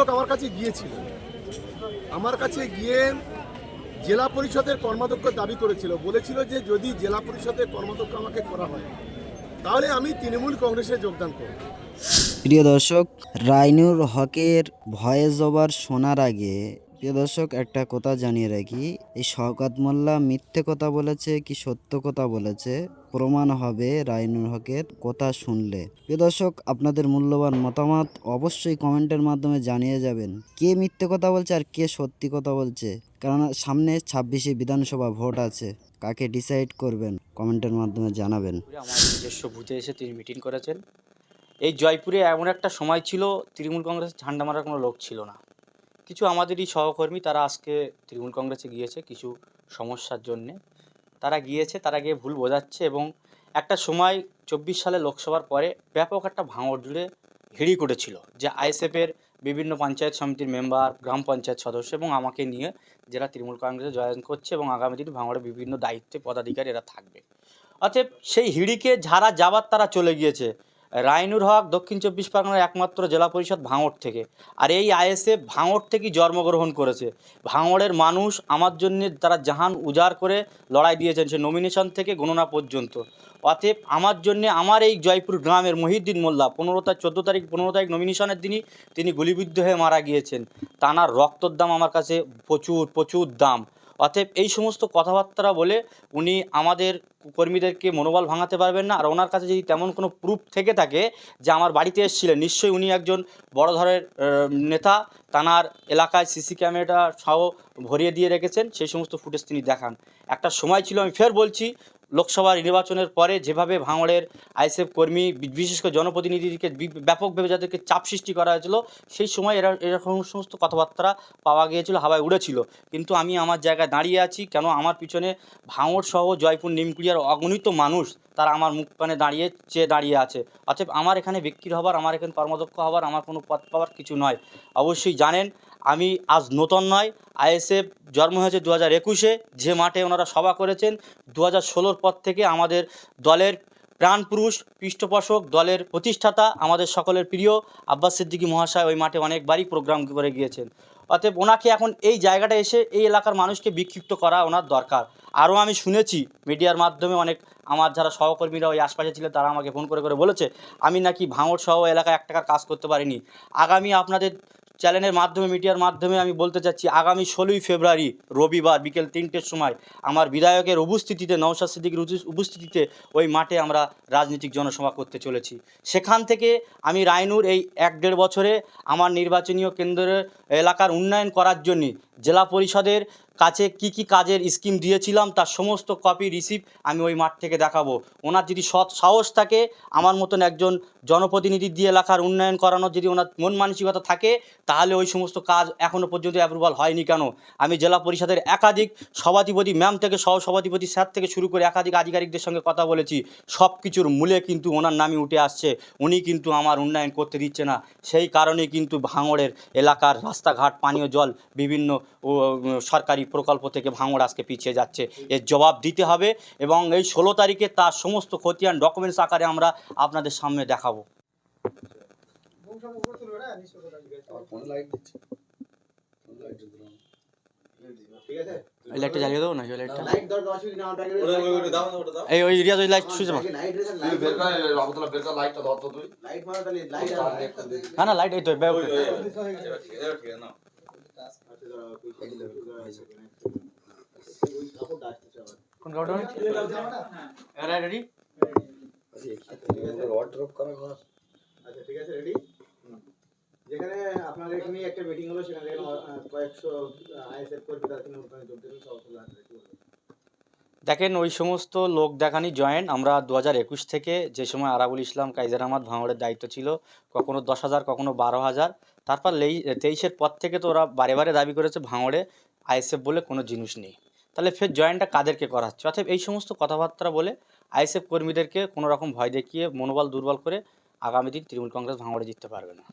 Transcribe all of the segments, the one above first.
লোক আমার কাছে গিয়েছিল। আমার কাছে গিয়ে জেলা পরিষদের কর্মাধ্যক্ষ দাবি করেছিল। বলেছিল যে যদি জেলা পরিষদের কর্মাধ্যক্ষ আমাকে করা হয়, তাহলে আমি তৃণমূল কংগ্রেসে যোগদান করব। প্রিয় দর্শক, রাইনুর হকের ভয়েস ওভার শোনার আগে প্রিয় দর্শক, একটা কথা জানিয়ে রাখি। এই শওকাত মোল্লা মিথ্যে কথা বলেছে কি সত্য কথা বলেছে? প্রমাণ হবে রাইনুর হকের কথা শুনলে। প্রিয় দর্শক, আপনাদের মূল্যবান মতামত অবশ্যই কমেন্টের মাধ্যমে জানিয়ে যাবেন। কে মিথ্যে কথা বলছে আর কে সত্যি কথা বলছে? কারণ সামনে ছাব্বিশে বিধানসভা ভোট আছে। কাকে ডিসাইড করবেন কমেন্টের মাধ্যমে জানাবেন। আমার নিজস্ব এসে তিনি মিটিং করেছেন। এই জয়পুরে এমন একটা সময় ছিল, তৃণমূল কংগ্রেসের ঝান্ডা মারার কোনো লোক ছিল না। কিছু আমাদেরই সহকর্মী তারা আজকে তৃণমূল কংগ্রেসে গিয়েছে, কিছু সমস্যার জন্যে। তারা গিয়েছে, তারা গিয়ে ভুল বোঝাচ্ছে এবং একটা সময় চব্বিশ সালে লোকসভার পরে ব্যাপক একটা ভাঙড় জুড়ে হিড়ি করেছিল যে আইএসএফের বিভিন্ন পঞ্চায়েত সমিতির মেম্বার, গ্রাম পঞ্চায়েত সদস্য এবং আমাকে নিয়ে যারা তৃণমূল কংগ্রেসে জয়েন করছে এবং আগামী দিনে ভাঙড়ে বিভিন্ন দায়িত্বে পদাধিকারী এরা থাকবে। অতএব সেই হিড়িকে যারা যাবার তারা চলে গিয়েছে। রাইনুর হক দক্ষিণ চব্বিশ পরগনার একমাত্র জেলা পরিষদ ভাঙড় থেকে। আর এই আইএসএফ ভাঙড় থেকেই জন্মগ্রহণ করেছে। ভাঙড়ের মানুষ আমার জন্য তারা জাহান উজাড় করে লড়াই দিয়েছেন সে নমিনেশন থেকে গণনা পর্যন্ত। অতএব আমার জন্য আমার এই জয়পুর গ্রামের মহিউদ্দিন মোল্লা পনেরো তারিখ চোদ্দ তারিখ, পনেরো তারিখ নমিনেশনের দিনই তিনি গুলিবিদ্ধ হয়ে মারা গিয়েছেন। তানার রক্তর দাম আমার কাছে প্রচুর প্রচুর দাম। অতএব এই সমস্ত কথাবার্তা বলে উনি আমাদের কর্মীদেরকে মনোবল ভাঙাতে পারবেন না। আর ওনার কাছে যদি তেমন কোনো প্রুফ থেকে থাকে যে আমার বাড়িতে এসেছিলেন, নিশ্চয়ই উনি একজন বড় ধরনের নেতা। তানার এলাকায় সিসি ক্যামেরাটা সহ ভরিয়ে দিয়ে রেখেছেন। সেই সমস্ত ফুটেজ তিনি দেখান। একটা সময় ছিল, আমি ফের বলছি লোকসভা নির্বাচনের পরে যেভাবে ভাঙড়ের আইএসএফ কর্মী, বিশেষ করে জনপ্রতিনিধিকে ব্যাপকভাবে যাদেরকে চাপ সৃষ্টি করা হয়েছিল, সেই সময় এরা এরকম সমস্ত কথাবার্তা পাওয়া গিয়েছিল, হাওয়ায় উড়েছিল। কিন্তু আমি আমার জায়গায় দাঁড়িয়ে আছি, কেন আমার পিছনে ভাঙড় সহ জয়পুর, নিমকুড়িয়ার অগণিত মানুষ, তারা আমার মুখ কানে দাঁড়িয়ে, চেয়ে দাঁড়িয়ে আছে। অতএব আমার এখানে বিক্রি হবার, আমার এখানে কর্মদক্ষ হবার, আমার কোনো পথ পাওয়ার কিছু নয়। অবশ্যই জানেন আমি আজ নতুন নয়, আইএসএফ জন্ম হয়েছে দু হাজার একুশে, যে মাঠে ওনারা সভা করেছেন দু হাজার ষোলোর পর থেকে আমাদের দলের প্রাণপুরুষ পৃষ্ঠপোষক, দলের প্রতিষ্ঠাতা, আমাদের সকলের প্রিয় আব্বাস সিদ্দিকী মহাশয় ওই মাঠে অনেকবারই প্রোগ্রাম করে গিয়েছেন। অতএব ওনাকে এখন এই জায়গাটা এসে এই এলাকার মানুষকে বিক্ষিপ্ত করা ওনার দরকার। আরও আমি শুনেছি মিডিয়ার মাধ্যমে অনেক আমার যারা সহকর্মীরা ওই আশপাশে ছিলেন, তারা আমাকে ফোন করে করে বলেছে, আমি নাকি ভাঙড় সহ এলাকায় এক টাকার কাজ করতে পারিনি। আগামী আপনাদের চ্যানেলের মাধ্যমে, মিডিয়ার মাধ্যমে আমি বলতে চাচ্ছি, আগামী ষোলোই ফেব্রুয়ারি, রবিবার বিকেল তিনটের সময় আমার বিধায়কের উপস্থিতিতে, নওশাদ সিদ্দিকির উপস্থিতিতে ওই মাঠে আমরা রাজনৈতিক জনসভা করতে চলেছি। সেখান থেকে আমি রায়নুর এই এক দেড় বছরে আমার নির্বাচনীয় কেন্দ্রের এলাকার উন্নয়ন করার জন্য জেলা পরিষদের কাছে কি কি কাজের স্কিম দিয়েছিলাম, তার সমস্ত কপি রিসিভ আমি ওই মাঠ থেকে দেখাবো। ওনার যদি সৎ সাহস থাকে, আমার মতন একজন জনপ্রতিনিধি দিয়ে এলাকার উন্নয়ন করানোর যদি ওনার মন মানসিকতা থাকে, তাহলে ওই সমস্ত কাজ এখনও পর্যন্ত অ্যাপ্রুভাল হয়নি কেন? আমি জেলা পরিষদের একাধিক সভাধিপতি ম্যাম থেকে সহ সভাধিপতি স্যার থেকে শুরু করে একাধিক আধিকারিকদের সঙ্গে কথা বলেছি। সব কিছুর মূলে কিন্তু ওনার নামই উঠে আসছে। উনি কিন্তু আমার উন্নয়ন করতে দিচ্ছে না। সেই কারণেই কিন্তু ভাঙড়ের এলাকার রাস্তাঘাট, পানীয় জল, বিভিন্ন সরকারি প্রকল্প থেকে ভাঙড় আজকে পিছিয়ে যাচ্ছে এর জবাব দিতে হবে এবং এই ষোলো তারিখে তার সমস্ত খতিয়ান ডকুমেন্টস আকারে আমরা আপনাদের সামনে দেখাবো লাইটটা জ্বালিয়ে দেবো না লাইটটা এই ওই রিয়াজ ওই লাইট সুইচ মার না না লাইট এই তো কোন কাউটা এরা রেডি আচ্ছা ঠিক আছে রেডি যেখানে আপনার এখানে একটা মিটিং হলো সেখানে কয়েকশো আইএসএফ কর্মী তারা যোগ দিলেন? দেখেন ওই সমস্ত লোক দেখানি জয়েন্ট আমরা দু হাজার একুশ থেকে যে সময় আরাবুল ইসলাম কাইজার আহমদ ভাঙড়ের দায়িত্ব ছিল কখনো দশ হাজার কখনো বারো হাজার তারপর লেই, তেইশের পর থেকে তো ওরা বারে বারে দাবি করেছে ভাঙড়ে আইএসএফ বলে কোনো জিনিস নেই। তাহলে ফের জয়েন্টটা কাদেরকে করাচ্ছে অর্থাৎ এই সমস্ত কথাবার্তা বলে আইএসএফ কর্মীদেরকে কোনো রকম ভয় দেখিয়ে মনোবল দুর্বল করে আগামী দিন তৃণমূল কংগ্রেস ভাঙড়ে জিততে পারবে না।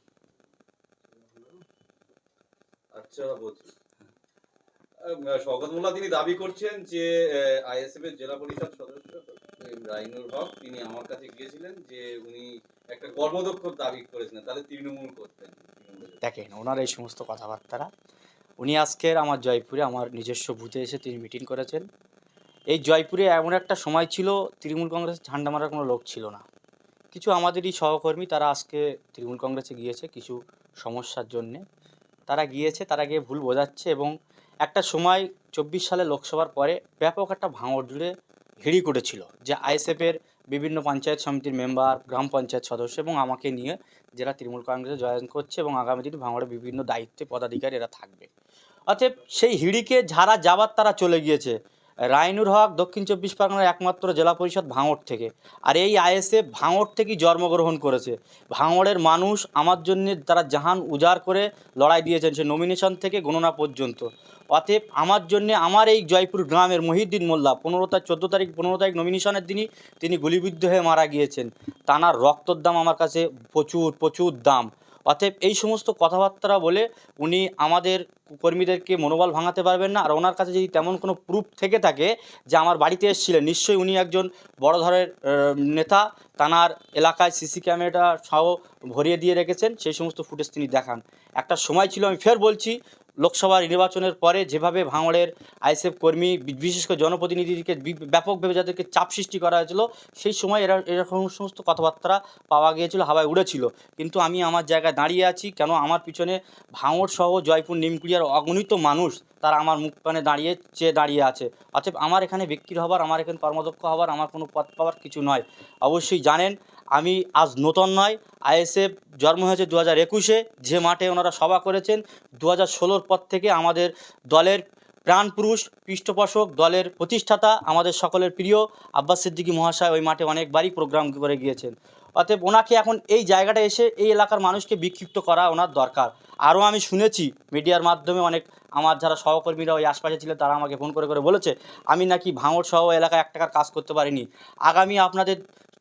আচ্ছা মোল্লা, তিনি দাবি করছেন যে আইএসএফ এর জেলা পরিষদ সদস্য রাইনুর হক, তিনি আমার কাছে গিয়েছিলেন যে উনি একটা কর্মদক্ষ দাবি করেছিলেন। তাহলে তৃণমূল করতেন। দেখেন, ওনার এই সমস্ত কথাবার্তারা। উনি আজকের আমার জয়পুরে, আমার নিজস্ব বুথে এসে তিনি মিটিং করেছেন। এই জয়পুরে এমন একটা সময় ছিল, তৃণমূল কংগ্রেসের ঝান্ডা মারার কোনো লোক ছিল না। কিছু আমাদেরই সহকর্মী তারা আজকে তৃণমূল কংগ্রেসে গিয়েছে কিছু সমস্যার জন্যে। তারা গিয়েছে, তারা গিয়ে ভুল বোঝাচ্ছে এবং একটা সময় চব্বিশ সালে লোকসভার পরে ব্যাপক একটা ভাঙড় জুড়ে হিড়ি করেছিল যে আইএসএফের বিভিন্ন পঞ্চায়েত সমিতির মেম্বার, গ্রাম পঞ্চায়েত সদস্য এবং আমাকে নিয়ে যারা তৃণমূল কংগ্রেসে জয়েন করছে এবং আগামী দিনে ভাঙড়ে বিভিন্ন দায়িত্বে পদাধিকারী এরা থাকবে। অতএব সেই হিড়িকে যারা যাবার তারা চলে গিয়েছে। রাইনুর হক, দক্ষিণ চব্বিশ পরগনার একমাত্র জেলা পরিষদ ভাঙড় থেকে। আর এই আইএসএফ ভাঙড় থেকেই জন্মগ্রহণ করেছে। ভাঙড়ের মানুষ আমার জন্য তারা জাহান উজাড় করে লড়াই দিয়েছেন। সে নমিনেশন থেকে গণনা পর্যন্ত। অতএব আমার জন্য আমার এই জয়পুর গ্রামের মহিউদ্দিন মোল্লা পনেরো তারিখ, চোদ্দ তারিখ, পনেরো তারিখ নমিনেশনের দিনই তিনি গুলিবিদ্ধ হয়ে মারা গিয়েছেন। তানার রক্তর দাম আমার কাছে প্রচুর প্রচুর দাম। অতএব এই সমস্ত কথাবার্তা বলে উনি আমাদের কর্মীদেরকে মনোবল ভাঙাতে পারবেন না। আর ওনার কাছে যদি তেমন কোনো প্রুফ থেকে থাকে যে আমার বাড়িতে এসেছিলেন, নিশ্চয়ই উনি একজন বড় ধরনের নেতা। তানার এলাকায় সিসি ক্যামেরাটা সহ ভরিয়ে দিয়ে রেখেছেন। সেই সমস্ত ফুটেজ তিনি দেখান। একটা সময় ছিল, আমি ফের বলছি লোকসভা নির্বাচনের পরে যেভাবে ভাঙড়ের আইএসএফ কর্মী, বিশেষ করে জনপ্রতিনিধিকে ব্যাপকভাবে যাদেরকে চাপ সৃষ্টি করা হয়েছিল, সেই সময় এরা, এরকম সমস্ত কথাবার্তা পাওয়া গিয়েছিল, হাওয়ায় উড়েছিল। কিন্তু আমি আমার জায়গায় দাঁড়িয়ে আছি, কেন আমার পিছনে ভাঙড় সহ জয়পুর নিমকুড়িয়ার অগণিত মানুষ তারা আমার মুখ কানে দাঁড়িয়ে চেয়ে দাঁড়িয়ে আছে। অতএব আমার এখানে বিক্রি হবার, আমার এখানে কর্মদক্ষ হবার আমার কোনো পথ পাওয়ার কিছু নয়। অবশ্যই জানেন, আমি আজ নতুন নয়, আইএসএফ জন্ম হয়েছে দু হাজার একুশে, যে মাঠে ওনারা সভা করেছেন দু হাজার ষোলোর পর থেকে আমাদের দলের প্রাণপুরুষ, পৃষ্ঠপোষক, দলের প্রতিষ্ঠাতা, আমাদের সকলের প্রিয় আব্বাস সিদ্দিকী মহাশয় ওই মাঠে অনেকবারই প্রোগ্রাম করে গিয়েছেন। অতএব ওনাকে এখন এই জায়গাটা এসে এই এলাকার মানুষকে বিক্ষিপ্ত করা ওনার দরকার। আরও আমি শুনেছি মিডিয়ার মাধ্যমে অনেক আমার যারা সহকর্মীরা ওই আশপাশে ছিলেন, তারা আমাকে ফোন করে করে বলেছে, আমি নাকি ভাঙড় সহ এলাকায় এক টাকার কাজ করতে পারিনি। আগামী আপনাদের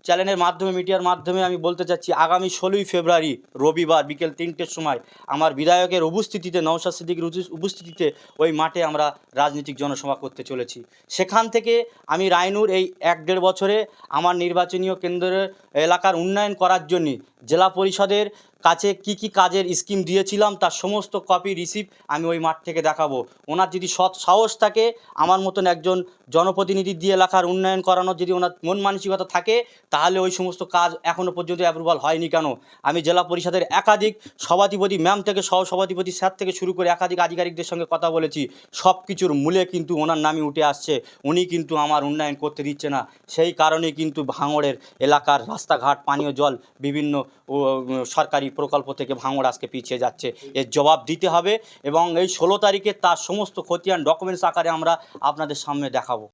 চ্যানেলের মাধ্যমে, মিডিয়ার মাধ্যমে আমি বলতে চাচ্ছি, আগামী ষোলোই ফেব্রুয়ারি, রবিবার বিকেল তিনটের সময় আমার বিধায়কের উপস্থিতিতে, নওশাদ সিদ্দিকের উপস্থিতিতে ওই মাঠে আমরা রাজনৈতিক জনসভা করতে চলেছি। সেখান থেকে আমি রায়নুর এই এক দেড় বছরে আমার নির্বাচনীয় কেন্দ্রের এলাকার উন্নয়ন করার জন্য জেলা পরিষদের কাছে কি কি কাজের স্কিম দিয়েছিলাম, তার সমস্ত কপি রিসিভ আমি ওই মাঠ থেকে দেখাবো। ওনার যদি সৎ সাহস থাকে, আমার মতন একজন জনপ্রতিনিধি দিয়ে এলাকার উন্নয়ন করানোর যদি ওনার মন মানসিকতা থাকে, তাহলে ওই সমস্ত কাজ এখনও পর্যন্ত অ্যাপ্রুভাল হয়নি কেন? আমি জেলা পরিষদের একাধিক সভাধিপতি ম্যাম থেকে সহ সভাধিপতি স্যার থেকে শুরু করে একাধিক আধিকারিকদের সঙ্গে কথা বলেছি। সব কিছুর মূলে কিন্তু ওনার নামই উঠে আসছে। উনি কিন্তু আমার উন্নয়ন করতে দিচ্ছে না। সেই কারণে কিন্তু ভাঙড়ের এলাকার রাস্তাঘাট, পানীয় জল, বিভিন্ন সরকারি প্রকল্প থেকে ভাঙড় আজকে পিছিয়ে যাচ্ছে। এর জবাব দিতে হবে এবং এই ষোলো তারিখে তার সমস্ত খতিয়ান ডকুমেন্টস আকারে আমরা আপনাদের সামনে দেখাবো।